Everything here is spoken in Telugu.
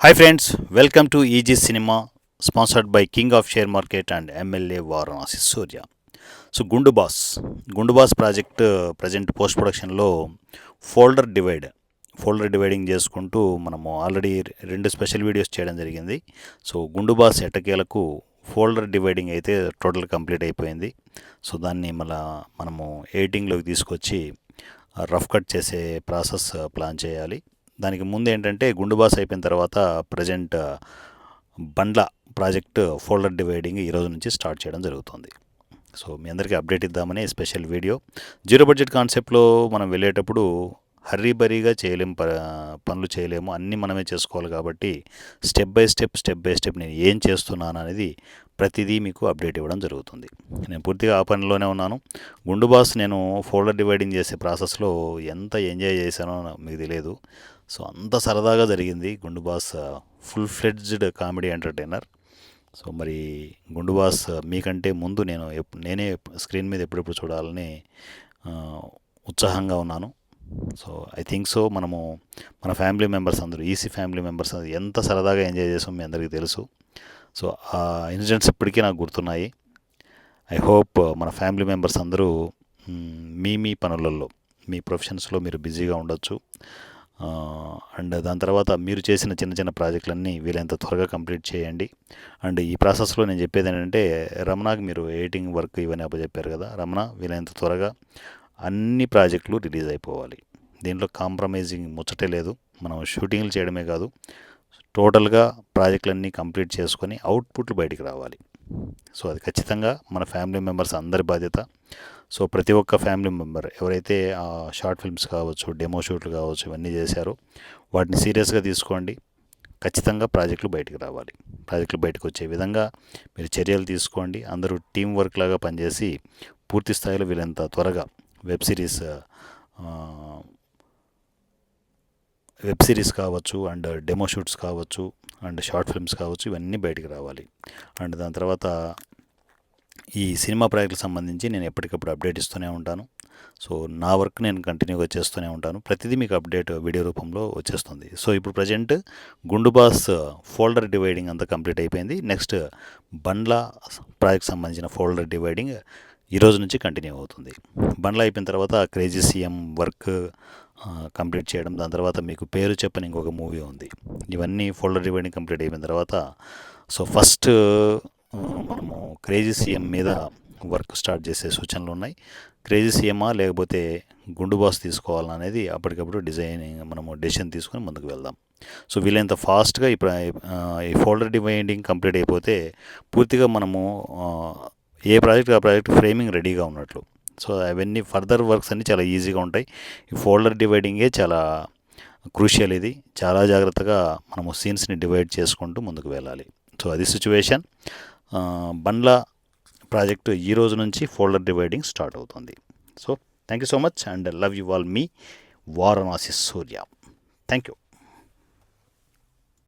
Hi friends welcome to easy cinema sponsored by king of share market and MLA Varanasi Surya so Gundu boss Gundu boss project present post ప్రొడక్షన్లో ఫోల్డర్ డివైడ్ ఫోల్డర్ డివైడింగ్ చేసుకుంటూ మనము ఆల్రెడీ రెండు స్పెషల్ వీడియోస్ చేయడం జరిగింది. సో గుండు బాస్ ఎటకేలకు ఫోల్డర్ డివైడింగ్ అయితే టోటల్ కంప్లీట్ అయిపోయింది. సో దాన్ని మళ్ళా మనము ఎడిటింగ్లోకి తీసుకొచ్చి రఫ్ కట్ చేసే ప్రాసెస్ ప్లాన్ చేయాలి. దానికి ముందు ఏంటంటే గుండు బాస్ అయిపోయిన తర్వాత present Bandla project folder dividing ఈ రోజు నుంచి స్టార్ట్ చేయడం జరుగుతుంది. సో మీ అందరికీ అప్డేట్ ఇద్దామని స్పెషల్ వీడియో. జీరో బడ్జెట్ కాన్సెప్ట్లో మనం వెళ్ళేటప్పుడు హర్రీ బరీగా చేయలేము ప పనులు చేయలేము. అన్నీ మనమే చేసుకోవాలి కాబట్టి step by step step by step నేను ఏం చేస్తున్నాను అనేది ప్రతిదీ మీకు అప్డేట్ ఇవ్వడం జరుగుతుంది. నేను పూర్తిగా ఆ పనిలోనే ఉన్నాను. గుండు బాస్ నేను ఫోల్డర్ డివైడింగ్ చేసే ప్రాసెస్లో ఎంత ఎంజాయ్ చేశానో మీకు తెలియదు. సో అంత సరదాగా జరిగింది. Gundu boss full fledged comedy entertainer. So మరి గుండుబాస్ మీకంటే ముందు నేను నేనే స్క్రీన్ మీద ఎప్పుడెప్పుడు చూడాలని ఉత్సాహంగా ఉన్నాను. సో ఐ థింక్ సో మనము మన ఫ్యామిలీ మెంబర్స్ అందరూ ఈసీ ఫ్యామిలీ మెంబర్స్ అందరూ ఎంత సరదాగా ఎంజాయ్ చేసాం మీ అందరికీ తెలుసు. సో ఆ ఇన్సిడెంట్స్ ఇప్పటికీ నాకు గుర్తున్నాయి. ఐ హోప్ మన ఫ్యామిలీ మెంబర్స్ అందరూ మీ మీ పనులలో మీ ప్రొఫెషన్స్లో మీరు బిజీగా ఉండొచ్చు. అండ్ దాని తర్వాత మీరు చేసిన చిన్న చిన్న ప్రాజెక్టులన్నీ వీలైనంత త్వరగా కంప్లీట్ చేయండి. అండ్ ఈ ప్రాసెస్లో నేను చెప్పేది ఏంటంటే రమణకి మీరు ఎడిటింగ్ వర్క్ ఇవన్నీ అప్పచెప్పారు కదా రమణ వీలైనంత త్వరగా అన్ని ప్రాజెక్టులు రిలీజ్ అయిపోవాలి. దీంట్లో కాంప్రమైజింగ్ ముచ్చటే లేదు మనం షూటింగ్లు చేయడమే కాదు టోటల్గా ప్రాజెక్టులన్నీ కంప్లీట్ చేసుకొని అవుట్పుట్లు బయటికి రావాలి. సో అది ఖచ్చితంగా మన ఫ్యామిలీ మెంబర్స్ అందరి బాధ్యత. సో ప్రతి ఒక్క ఫ్యామిలీ మెంబర్ ఎవరైతే షార్ట్ ఫిల్మ్స్ కావచ్చు డెమో షూట్లు కావచ్చు ఇవన్నీ చేశారో వాటిని సీరియస్గా తీసుకోండి. ఖచ్చితంగా ప్రాజెక్టులు బయటకు రావాలి. ప్రాజెక్టులు బయటకు వచ్చే విధంగా మీరు చర్యలు తీసుకోండి. అందరూ టీం వర్క్ లాగా పనిచేసి పూర్తి స్థాయిలో వీళ్ళంత త్వరగా వెబ్ సిరీస్ వెబ్ సిరీస్ కావచ్చు అండ్ డెమో షూట్స్ కావచ్చు అండ్ షార్ట్ ఫిల్మ్స్ కావచ్చు ఇవన్నీ బయటికి రావాలి. అండ్ దాని తర్వాత ఈ సినిమా ప్రాజెక్టులకు సంబంధించి నేను ఎప్పటికప్పుడు అప్డేట్ ఇస్తూనే ఉంటాను. సో నా వర్క్ నేను కంటిన్యూగా చేస్తూనే ఉంటాను. ప్రతిదీ మీకు అప్డేట్ వీడియో రూపంలో వచ్చేస్తుంది. సో ఇప్పుడు present Gundu boss folder dividing అంతా కంప్లీట్ అయిపోయింది. నెక్స్ట్ బండ్ల ప్రాజెక్ట్ సంబంధించిన ఫోల్డర్ డివైడింగ్ ఈ రోజు నుంచి కంటిన్యూ అవుతుంది. బండ్ల అయిపోయిన తర్వాత క్రేజీ సీఎం వర్క్ కంప్లీట్ చేయడం. దాని తర్వాత మీకు పేరు చెప్పని ఇంకొక మూవీ ఉంది. ఇవన్నీ ఫోల్డర్ డివైడింగ్ కంప్లీట్ అయిపోయిన తర్వాత సో ఫస్ట్ మనము క్రేజీ సీఎం మీద వర్క్ స్టార్ట్ చేసే సూచనలు ఉన్నాయి. క్రేజీ సీఎమా లేకపోతే గుండు బాస్ తీసుకోవాలనేది అనేది అప్పటికప్పుడు డిజైనింగ్ మనము డెసిషన్ తీసుకొని ముందుకు వెళ్దాం. సో వీలైనంత ఫాస్ట్గా ఇప్పుడు ఈ ఫోల్డర్ డివైడింగ్ కంప్లీట్ అయిపోతే పూర్తిగా మనము ఏ ప్రాజెక్ట్ ఆ ప్రాజెక్ట్ ఫ్రేమింగ్ రెడీగా ఉన్నట్లు. సో అవన్నీ ఫర్దర్ వర్క్స్ అన్నీ చాలా ఈజీగా ఉంటాయి. ఈ ఫోల్డర్ డివైడింగే చాలా క్రూషియల్ ఇది. చాలా జాగ్రత్తగా మనము సీన్స్ని డివైడ్ చేసుకుంటూ ముందుకు వెళ్ళాలి. సో అది సిచ్యువేషన్. బండ్ల ప్రాజెక్టు ఈ రోజు నుంచి ఫోల్డర్ డివైడింగ్ స్టార్ట్ అవుతుంది. So thank you so much and love you all me Varanasi Surya. Thank you